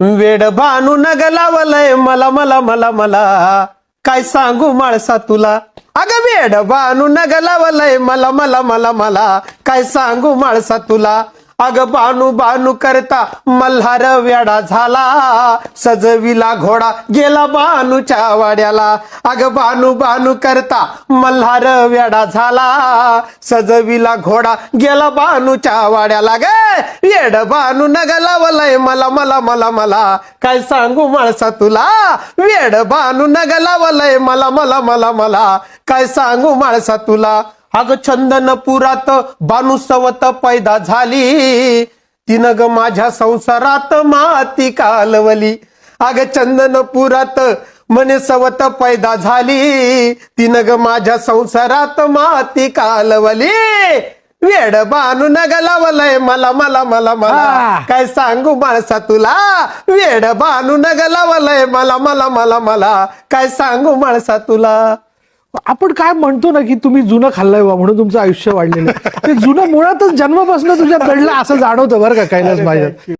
वेड बानू नग लावलंय मला मला मला मला. काय सांगू माळसा तुला? अगं वेड बानू नग लावलंय मला मला मला मला. काय सांगू माळसा तुला? अगं बानू बानू करता मल्हार वेडा झाला. सजविला घोडा गेला बानूच्या वाड्याला. अगं बानू बानू करता मल्हार वेडा झाला. सजविला घोडा गेला बानूच्या वाड्याला. ग येड बानू नग लावलाय मला मला मला मला. काय सांगू माणसा तुला? वेड बानू नग लावलंय मला मला मला मला. काय सांगू माणसा तुला? अग चंदनपुरात बानू सवत पैदा झाली. तिनं ग माझ्या संसारात माती कालवली. अग चंदनपुरात म्हणे सवत पैदा झाली. तिनं ग माझ्या संसारात माती कालवली. वेड बानू नग लावलंय मला मला मला मला. काय सांगू माणसा तुला? वेड बानू नग लावलंय मला मला मला मला. काय सांगू माणसा तुला? आपण काय म्हणतो ना की तुम्ही जुनं खाल्लंय बा म्हणून तुमचं आयुष्य वाढलेलं. ते जुनं मुळातच जन्मापासून तुझ्या घडलं असं जाणवतं बरं का कैलास माझ्यात